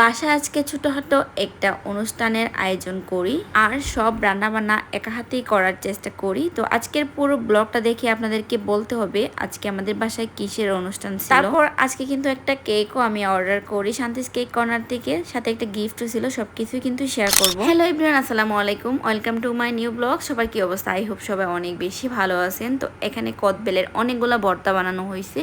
বাসায় আজকে ছোটোখাটো একটা অনুষ্ঠানের আয়োজন করি আর সব রান্নাবান্না একা হাতেই করার চেষ্টা করি। তো আজকের পুরো ব্লগটা দেখে আপনাদেরকে বলতে হবে আজকে আমাদের বাসায় কিসের অনুষ্ঠান ছিল। তারপর আজকে কিন্তু একটা কেকও আমি অর্ডার করি, শান্তিস কেক কর্নার থেকে। সাথে একটা গিফটও ছিল, সবকিছুই কিন্তু শেয়ার করব। হ্যালো ইব্রান আসসালামু আলাইকুম। Welcome to my new blog সবার কি অবস্থা? আই হোপ সবাই অনেক বেশি ভালো আছেন। তো এখানে কদবেলের অনেকগুলো ভর্তা বানানো হয়েছে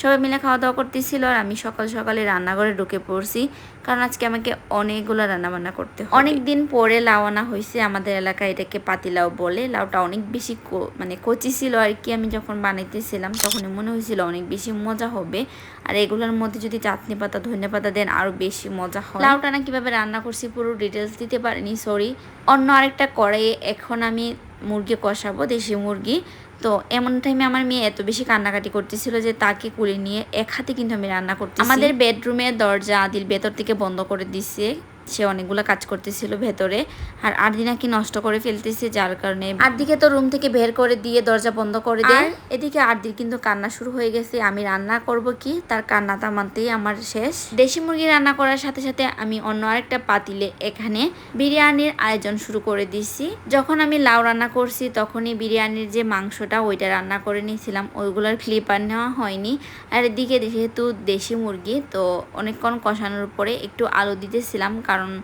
সবাই মিলে খাওয়া দাওয়া করতেছিল আর আমি সকাল সকালে রান্নাঘরে ঢুকে পড়ছি। কারণ আজকে আমাকে অনেকগুলো রান্না বান্না করতে অনেক দিন পরে লাউ আনা হয়েছে আমাদের এলাকায় এটাকে পাতিলাউ বলে। লাউটা অনেক বেশি মানে কচি ছিল আর কি আমি যখন বানাইতেছিলাম তখন মনে হয়েছিল অনেক বেশি মজা হবে। আর এগুলোর মধ্যে যদি চাটনি পাতা ধনে পাতা দেন আরও বেশি মজা হয়। লাউটা না কীভাবে রান্না করছি পুরো ডিটেলস দিতে পারিনি সরি অন্য আরেকটা কড়াইয়ে এখন আমি মুরগি কষাবো, দেশি মুরগি। তো এমন টাইমে আমার মেয়ে এত বেশি কান্নাকাটি করতেছিল যে তাকে কুলে নিয়ে এক হাতে কিন্তু আমি রান্না করতে আমাদের বেডরুমের দরজা, আদিল ভেতর থেকে বন্ধ করে দিচ্ছে সে অনেকগুলো কাজ করতেছিল ভেতরে আর আরদি নাকি নষ্ট করে ফেলতেছে যার কারণে আরদিকে তো রুম থেকে বের করে দিয়ে দরজা বন্ধ করে দেয়। এদিকে আরদির কিন্তু কান্না শুরু হয়ে গেছে আমি রান্না করব কি? তার কান্না তামাতেই আমার শেষ। দেশি মুরগি রান্না করার সাথে সাথে আমি অন্য আরেকটা পাতিলে এখানে বিরিয়ানির আয়োজন শুরু করে দিছি। যখন আমি লাউ রান্না করছি তখনই বিরিয়ানির যে মাংসটা ওইটা রান্না করে নিয়েছিলাম ওইগুলোর ক্লিপ আর নেওয়া হয়নি। আর এদিকে যেহেতু দেশি মুরগি তো অনেকক্ষণ কষানোর পরে একটু আলু দিতেছিলাম কারণ কারণ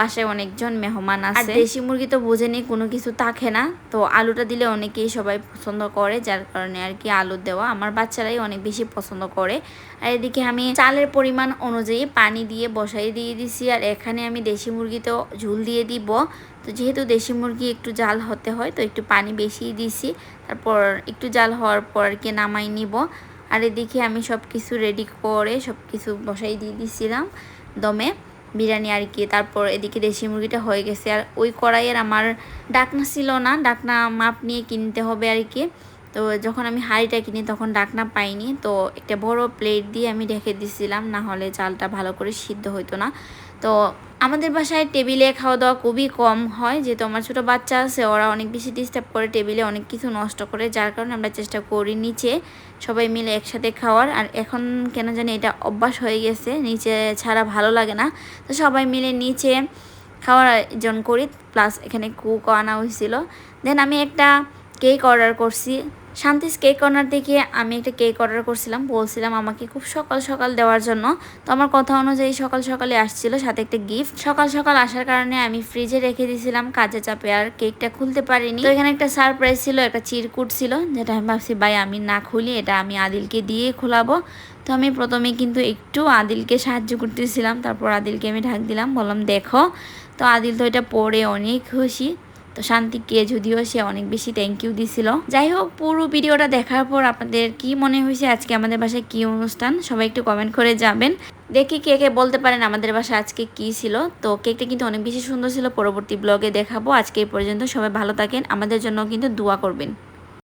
বাসায় অনেকজন মেহমান আছে। দেশি মুরগি তো বোঝেনি কোনো কিছু থাকে না। তো আলুটা দিলে অনেকেই সবাই পছন্দ করে যার কারণে আর কি আলু দেওয়া। আমার বাচ্চারাই অনেক বেশি পছন্দ করে। আর এদিকে আমি চালের পরিমাণ অনুযায়ী পানি দিয়ে বসাই দিয়ে দিছি। আর এখানে আমি দেশি মুরগিতেও ঝুল দিয়ে দিব। তো যেহেতু দেশি মুরগি একটু জাল হতে হয় তো একটু পানি বেশি দিছি। তারপর একটু জাল হওয়ার পর আর কি নামাই নিব। আর এদিকে আমি সব কিছু রেডি করে সব কিছু বসাই দিয়ে দিছিলাম দমে। বিরিয়ানি আর কি, তারপর এদিকে দেশি মুরগিটা হয়ে গেছে। আর ওই কড়াইয়ের আমার ডাকনা ছিল না, ডাকনা মাপ নিয়ে কিনতে হবে আর কি। তো যখন আমি হাঁড়িটা কিনি তখন ডাকনা পাইনি, তো একটা বড় প্লেট দিয়ে আমি রেখে দিছিলাম, না হলে চালটা ভালো করে সিদ্ধ হইতো না। তো আমাদের বাসায় টেবিলে খাওয়া দাওয়া খুবই কম হয়, যেহেতু আমার ছোটো বাচ্চা আছে, ওরা অনেক বেশি ডিস্টার্ব করে টেবিলে অনেক কিছু নষ্ট করে, যার কারণে আমরা চেষ্টা করি নিচে সবাই মিলে একসাথে খাওয়ার। আর এখন কেন জানি এটা অভ্যাস হয়ে গেছে, নিচে ছাড়া ভালো লাগে না। তো সবাই মিলে নিচে খাওয়ার আয়োজন করি প্লাস এখানে কুক আনা হয়েছিল দেন আমি একটা কেক অর্ডার করছি। শান্তিস কেক কর্নার থেকে আমি একটা কেক অর্ডার করছিলাম। বলছিলাম, আমাকে খুব সকাল সকাল দেওয়ার জন্য। তো আমার কথা অনুযায়ী সকাল সকালে আসছিল, সাথে একটা গিফট সকাল সকাল আসার কারণে আমি ফ্রিজে রেখে দিয়েছিলাম, কাজে চাপে আর কেকটা খুলতে পারিনি। তো এখানে একটা সারপ্রাইজ ছিল, একটা চিরকুট ছিল, যেটা আমি ভাবছি, ভাই, আমি না খুলি, এটা আমি আদিলকে দিয়ে খোলাবো। তো আমি প্রথমে কিন্তু একটু আদিলকে সাহায্য করতেছিলাম, তারপর আদিলকে আমি ঢাক দিলাম, বললাম, দেখো। তো আদিল তো এটা পরে অনেক খুশি। তো শান্তিকে যদিও সে অনেক বেশি থ্যাংক ইউ দিছিল। যাই হোক পুরো ভিডিওটা দেখার পর আপনাদের কি মনে হয়েছে আজকে আমাদের বাসায় কি অনুষ্ঠান, সবাই একটু কমেন্ট করে যাবেন দেখি কে কে বলতে পারেন আমাদের বাসায় আজকে কি ছিল। তো কেকটা কিন্তু অনেক বেশি সুন্দর ছিল, পরবর্তী ব্লগে দেখাবো। আজকে এই পর্যন্ত সবাই ভালো থাকেন, আমাদের জন্য কিন্তু দোয়া করবেন।